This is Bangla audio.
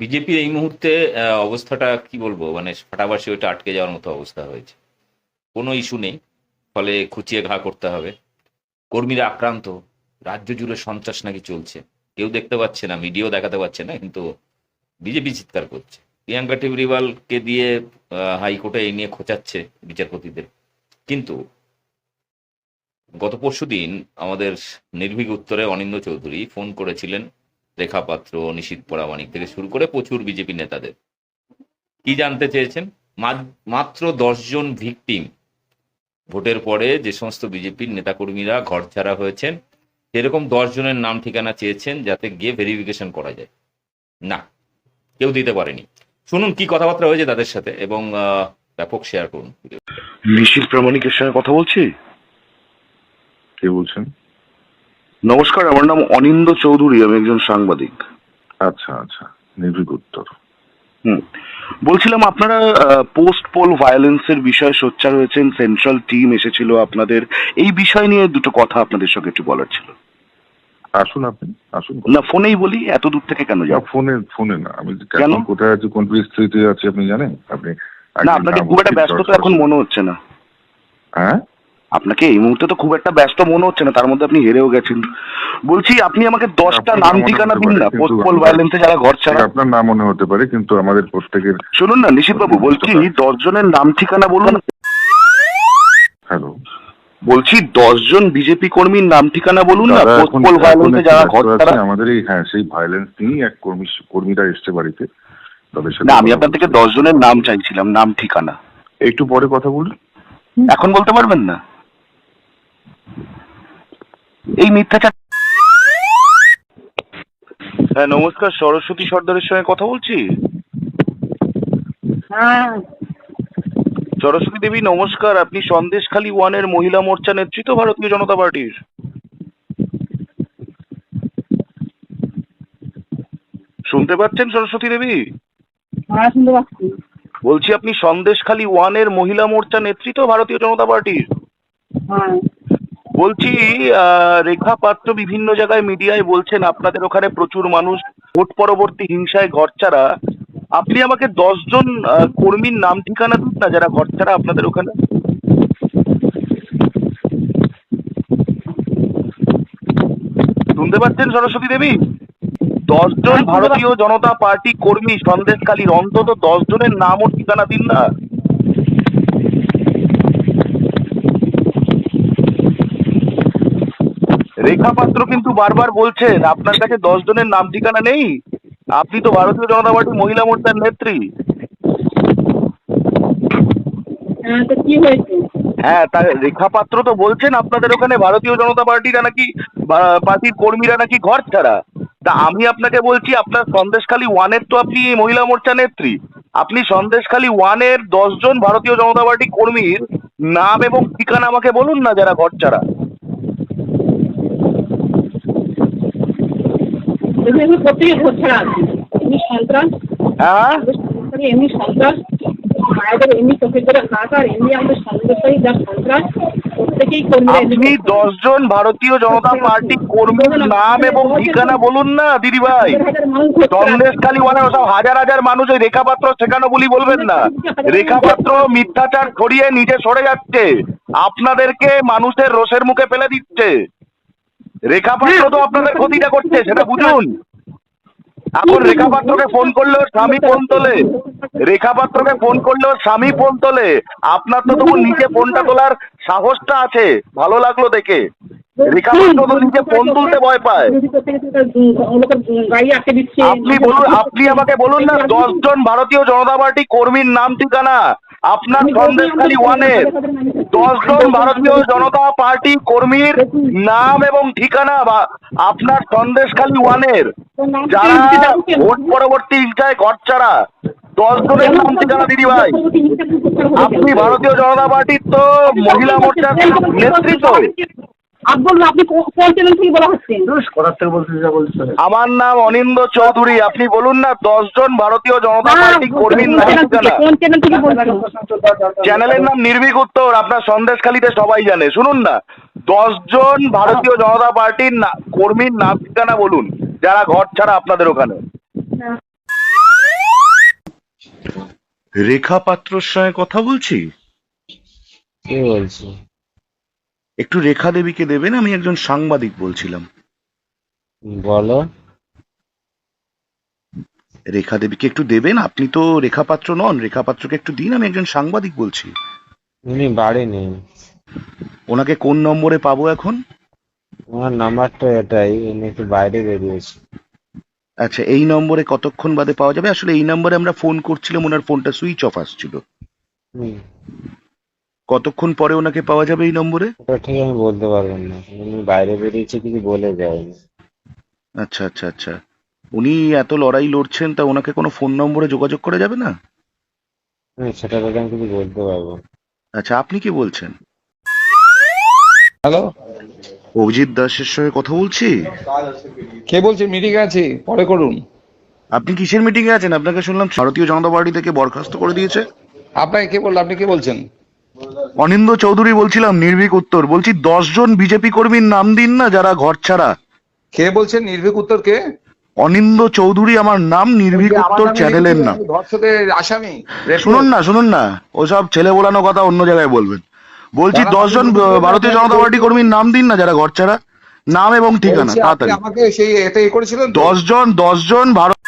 বিজেপির এই মুহূর্তে অবস্থাটা কি বলব? মানে ফাটাবাসি ওইটা আটকে যাওয়ার মতো অবস্থা হয়েছে। কোনো ইস্যু নেই। ফলে খুচিয়ে ঘা করতে হবে। কর্মীরা আক্রান্ত। রাজ্য জুড়ে সন্ত্রাস নাকি চলছে। কেউ দেখতে পাচ্ছে না, মিডিয়াও দেখাতে পাচ্ছে না, কিন্তু বিজেপি চিৎকার করছে। প্রিয়াঙ্কা টিবরিওয়ালকে দিয়ে হাইকোর্টে এই নিয়ে খোঁচাচ্ছে বিচারপতিদের। কিন্তু গত পরশুদিন আমাদের নির্ভীক উত্তরে অনিন্দ চৌধুরী ফোন করেছিলেন রেখা পাত্র নিশীত পরামানিক থেকে শুরু করে প্রচুর বিজেপি নেতাদের। কি জানতে চেয়েছেন? মাত্র দশজন ভিকটিম। ভোটের পরে যে সমস্ত বিজেপির নেতাকর্মীরা ঘর ছাড়া হয়েছেন, সেরকম দশ জনের নাম ঠিকানা চেয়েছেন যাতে গিয়ে ভেরিফিকেশন করা যায়। না, কেউ দিতে পারেনি। শুনুন কি কথাবার্তা হয়েছে তাদের সাথে এবং ব্যাপক শেয়ার করুন। নিশীল প্রামাণিকের সঙ্গে কথা বলছি? কে বলছেন? নমস্কার আমার নাম অনিন্দ চৌধুরী আমি একজন সাংবাদিক। আচ্ছা আচ্ছা নির্ভীক উত্তর। হুম। বলছিলাম আপনারা পোস্ট পোল ভায়োলেন্সের বিষয়ে সোচ্চার হয়েছেন সেন্ট্রাল টিম এসেছিল আপনাদের। এই বিষয় নিয়ে দুটো কথা আপনাদের সঙ্গে একটু বলার ছিল। আসুন আপনি আসুন। না ফোনেই বলি এত দূর থেকে কেন যাও ফোনে ফোনে না। আমি কেন? কোথায় আছি কোন পরিস্থিতিতে আছি আপনি জানেন? আপনি না আপনাকে খুব একটা ব্যস্ত তো এখন মনে হচ্ছে না। হ্যাঁ? আপনাকে এই মুহূর্তে তো খুব একটা ব্যস্ত মনে হচ্ছে না তার মধ্যে আপনি হেরেও গেছেন। বলছি আপনি আমাকে দশটা নাম ঠিকানা দিন না কিন্তু পোস্ট পোল আমরা- ভায়োলেন্সে যারা ঘর ছাড়া। আপনার নাম মনে হতে পারে কিন্তু আমাদের প্রত্যেকের শুনুন না নিশীত বাবু বলছি দশ জনের নাম ঠিকানা বলুন। হ্যালো। বলছি দশজন বিজেপি কর্মীর নাম ঠিকানা বলুন না দাদা, পোস্ট এখন- পোল এখন ভায়োলেন্সে যারা ঘর ছাড়া। আমাদের এই হ্যাঁ সেই ভায়োলেন্স নিয়েই এক কর্মী কর্মীরা এসছে বাড়িতে। তাদের সাথে না আমি আপনার থেকে বলছি। দশ জনের নাম চাইছিলাম নাম ঠিকানা একটু পরে কথা বলুন এখন বলতে পারবেন না? এই মিথ্যাচার হ্যাঁ নমস্কার সরস্বতী সর্দারের সঙ্গে কথা বলছি? হ্যাঁ। সরস্বতী দেবী নমস্কার আপনি সন্দেশখালী ওয়ানের মহিলা মোর্চা নেতৃত্ব ভারতীয় জনতা পার্টির? শুনতে পাচ্ছেন সরস্বতী দেবী? হ্যাঁ বলছি আপনি সন্দেশখালী ওয়ানের মহিলা মোর্চা নেতৃত্ব ভারতীয় জনতা পার্টির? হ্যাঁ। বলছি রেখা পাত্র বিভিন্ন জায়গায় মিডিয়ায় বলছেন আপনাদের ওখানে প্রচুর মানুষ ভোট পরবর্তী হিংসায় ঘর ছাড়া আপনি আমাকে দশজন কর্মীর নাম ঠিকানা দিন না যারা ঘর ছাড়া আপনাদের ওখানে? শুনতে পাচ্ছেন সরস্বতী দেবী? দশজন ভারতীয় জনতা পার্টি কর্মী সন্দেশকালীর অন্তত দশজনের নাম ও ঠিকানা দিন না। রেখা পাত্র কিন্তু বারবার বলছেন আপনার কাছে দশ জনের নাম ঠিকানা নেই। আপনি তো ভারতীয় জনতা পার্টি মহিলা মোর্চার নেত্রী। হ্যাঁ হ্যাঁ তা রেখা পাত্র তো বলছেন আপনাদের ওখানে ভারতীয় জনতা পার্টিরা নাকি পার্টির কর্মীরা নাকি ঘর ছাড়া। তা আমি আপনাকে বলছি আপনার সন্দেশখালী ওয়ানের তো আপনি মহিলা মোর্চা নেত্রী। আপনি সন্দেশখালী ওয়ানের দশজন ভারতীয় জনতা পার্টি কর্মীর নাম এবং ঠিকানা আমাকে বলুন না যারা ঘর ছাড়া। দেখুন এগুলো প্রত্যেকে ঘর ছাড়া আছে এমনি সন্ত্রাস হ্যাঁ আমাদের এমনি সন্ত্রাস মায়েদের এমনি চোখের ধরে হাত এমনি আমাদের সন্দেশকারী যা সন্ত্রাস প্রত্যেকেই কর্মীরা আপনি দশজন ভারতীয় জনতা পার্টি কর্মীর নাম এবং ঠিকানা বলুন না দিদি ভাই হাজার হাজার মানুষ ঘর ছাড়া আছে। সন্দেশখালী ওয়ানে সব হাজার হাজার মানুষ ওই রেখাপাত্র শেখানো বলি বলবেন না রেখাপাত্র মিথ্যাচার ছড়িয়ে নিজে সরে যাচ্ছে আপনাদেরকে মানুষের রোষের মুখে ফেলে দিচ্ছে রেখাপাত্র তো আপনাদের ক্ষতিটা করছে সেটা বুঝুন। এখন রেখাপাত্রকে ফোন করলেও স্বামী ফোন তোলে। রেখাপাত্রকে ফোন করলেও স্বামী ফোন তোলে। আপনার তো তবু নিজে ফোনটা তোলার সাহসটা আছে ভালো লাগল দেখে। রেখাপাত্র তো নিজে ফোন তুলতে ভয় পায়। আপনি বলুন আপনি আমাকে বলুন না দশজন ভারতীয় জনতা পার্টি কর্মীর নাম ঠিকানা আপনার সন্দেশখালী ওয়ানের। দশজন ভারতীয় জনতা পার্টি কর্মীর নাম এবং ঠিকানা বা আপনার সন্দেশখালী ওয়ানের। যারা ভোট পরবর্তী ইচ্ছায় ঘর ছাড়া দশ জনের নাম ঠিকানা দিদি ভাই। আপনি ভারতীয় জনতা পার্টির তো মহিলা মোর্চার নেতৃত্ব। আব্বুল আপনি কোন চ্যানেল থেকে বলা হচ্ছে। আমার নাম অনিন্দ চৌধুরী আপনি বলুন না দশজন ভারতীয় জনতা পার্টি কর্মীর কোন চ্যানেল থেকে বলছেন চ্যানেলের নাম নির্ভীক উত্তর আপনার সন্দেশখালীতে সবাই জানে শুনুন না। দশজন ভারতীয় জনতা পার্টির না- কর্মীর নাম ঠিকানা বলুন যারা ঘর ছাড়া আপনাদের ওখানে। রেখা পাত্রর সঙ্গে কথা বলছি? কে বলছি? একটু রেখা দেবীকে দেবেন আমি একজন সাংবাদিক বলছিলাম। বলো। রেখা দেবীকে একটু দেবেন আপনি তো রেখা পাত্র নন রেখা পাত্রকে একটু দিন আমি একজন সাংবাদিক বলছি। উনি বাড়ি নেই। ওনাকে কোন নম্বরে পাবো এখন? আমার নাম্বারটা এটাই উনি একটু বাইরে বেরিয়েছে। আচ্ছা এই নম্বরে কতক্ষণ বাদে পাওয়া যাবে? আসলে এই নম্বরে আমরা ফোন করছিলাম ওনার ফোনটা সুইচ অফ আসছিল। হুম। কতক্ষণ পরে ওনাকে পাওয়া যাবে এই নম্বরে? ওটা ঠিক আমি বলতে পারব না। উনি বাইরে বেরিয়েছে কিছু বলে যায়নি। আচ্ছা আচ্ছা আচ্ছা। উনি এত লড়াই লড়ছেন তা ওনাকে কোনো ফোন নম্বরে যোগাযোগ করা যাবে না? হুম, সেটা তোকে আমি কিছু বলতে পারব আচ্ছা আপনি কি বলছেন? হ্যালো? অভিজিৎ দাসের সঙ্গে কথা বলছি? কে বলছেন মিটিং আছে পরে করুন। আপনি কিসের মিটিং এ আছেন? আপনাকে শুনলাম ভারতীয় জনতা পার্টি থেকে বরখাস্ত করে দিয়েছে। আপনাকে কে বলল আপনি কে বলছেন? অনিন্দ চৌধুরী বলছিলাম নির্ভীক উত্তর। বলছি জন বিজেপি কর্মীর নাম দিন না যারা ঘর ছাড়া। কে বলছেন নির্ভীক উত্তর কে? অনিন্দ চৌধুরী আমার নাম নির্ভীক উত্তর চ্যানেলের নাম। ধর্ষকের আসামি। শুনুন না শুনুন না। ওসব ছেলে বলানো কথা অন্য জায়গায় বলবেন। বলছি দাঁড়ান, দশ জন ভারতীয় জনতা পার্টি কর্মীর নাম দিন না যারা ঘর ছাড়া। নাম এবং ঠিকানা তাড়াতাড়ি। আমাকে সেই এতে করেছিলেন তো? দশ জন দশ জন ভারত